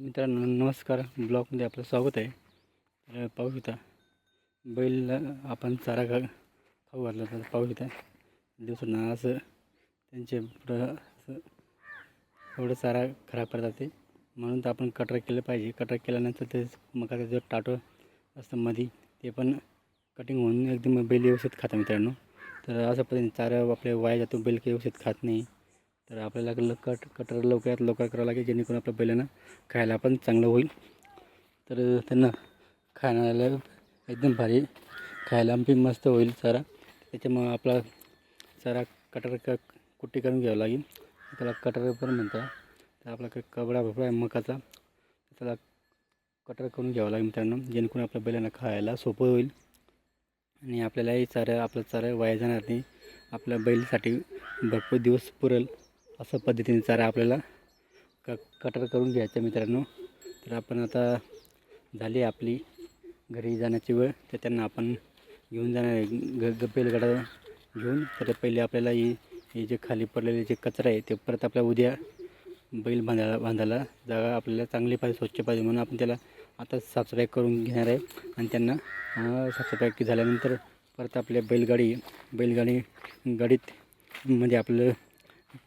मित्रांनो नमस्कार. ब्लॉगमध्ये आपलं स्वागत आहे. तर पाहू शकता बैल आपण चारा खा खाऊ घातला तर पाहू शकता. दिवसांना असं त्यांचे पुढं असं थोडं चारा खराब करतात ते. म्हणून तर आपण कटर केलं पाहिजे. कटर केल्यानंतर ते मकाचं जो टाटो असतं मधी ते पण कटिंग होऊन एकदम बैल व्यवस्थित खातं मित्रांनो. तर अशा पद्धतीने चारा आपल्या वाया जातो. बैल काही व्यवस्थित खात नाही. तर आपल्याला ल कट कटर लवकरात लवकर करावं लागेल जेणेकरून आपल्या बैलांना खायला पण चांगलं होईल. तर त्यांना खाण्याला एकदम भारी खायला पण मस्त होईल चारा. त्याच्यामुळं आपला चारा कटर क कुट्टी करून घ्यावं लागेल. त्याला कटर पण म्हणतात. तर आपला क कबडा भपडा आहे मकाचा. त्याला कटर करून घ्यावं लागेल मित्रांनो जेणेकरून आपल्या बैलांना खायला सोपं होईल. आणि आपल्यालाही चारा आपलं चारा वाया जाणार नाही. आपल्या बैलसाठी भरपूर दिवस पुरेल. अशा पद्धतीने चारा आपल्याला क कटर करून घ्यायचा मित्रांनो. तर आपण आता झाली आपली घरी जाण्याची वेळ. तर त्यांना आपण घेऊन जाणार आहे. ग ग घेऊन. तर पहिले आपल्याला ही हे जे खाली पडलेले जे कचरा आहे ते परत आपल्या उद्या बैल बांधायला बांधायला जागा आपल्याला चांगली पाहिजे स्वच्छ पाहिजे. म्हणून आपण त्याला आता साफसफाई करून घेणार आहे. आणि त्यांना साफसफाई झाल्यानंतर परत आपल्या बैलगाडी बैलगाडी गाडीत मध्ये म्हणजे आपलं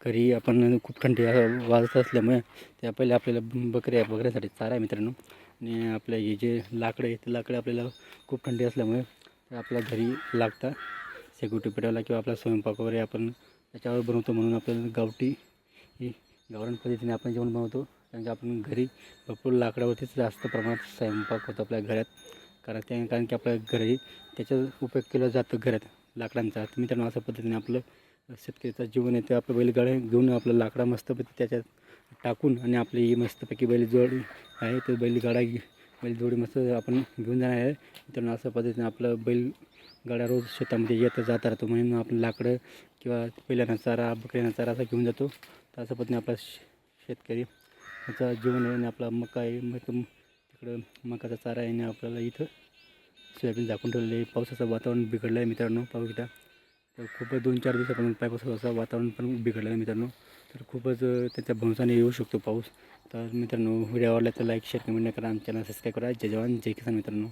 घरी आपण खूप थंडी वाजत असल्यामुळे त्या पहिले आपल्याला बकऱ्या बकऱ्यासाठी चारा आहे मित्रांनो. आणि आपलं हे जे लाकडं आहे ते लाकडं आपल्याला खूप थंडी असल्यामुळे आपल्या घरी लागतात. सेक्युरिटी पेटवायला किंवा आपला स्वयंपाक वगैरे आपण त्याच्यावर बनवतो म्हणून आपल्याला गावठी ही गावरान पद्धतीने आपण जेवण बनवतो. कारण की आपण घरी भरपूर लाकडावरतीच जास्त प्रमाणात स्वयंपाक होतो आपल्या घरात. कारण त्या कारण की आपल्या घरी त्याचा उपयोग केला जातो घरात लाकडांचा. मित्रांनो अशा पद्धतीने आपलं शेतकऱ्याचं जीवन येतं आपलं बैलगाड्या घेऊन आपलं लाकडा मस्तपैकी त्याच्यात टाकून आणि आपली ही मस्तपैकी बैलजोडी आहे तर बैलगाडा घे बैलजोडी मस्त आपण घेऊन जाणार आहे. मित्रांनो अशा पद्धतीने आपलं बैलगाडा रोज शेतामध्ये येत जात राहतो. म्हणून आपण लाकडं किंवा पहिल्याना चारा बकऱ्यांना चारा असा घेऊन जातो. तर अशा पद्धतीने आपला शे- शेतकरी याचा जीवन आहे आणि आपला मका आहे. मग तिकडं मकाचा चारा आहे आणि आपल्याला इथं सोयाबीन झाकून ठेवलेलं आहे. पावसाचं वातावरण बिघडलं आहे मित्रांनो पाऊस तर खूपच दोन चार दिवसापासून पावसाचं वातावरण पण बिघडलं आहे मित्रांनो. तर खूपच त्याच्या भरोसाने येऊ शकतो पाऊस. तर मित्रांनो व्हिडिओ आवडला तर लाईक शेअर कमेंट करा. आमच्या चॅनल सबस्क्राईब करा. जय जवान जय किसान मित्रांनो.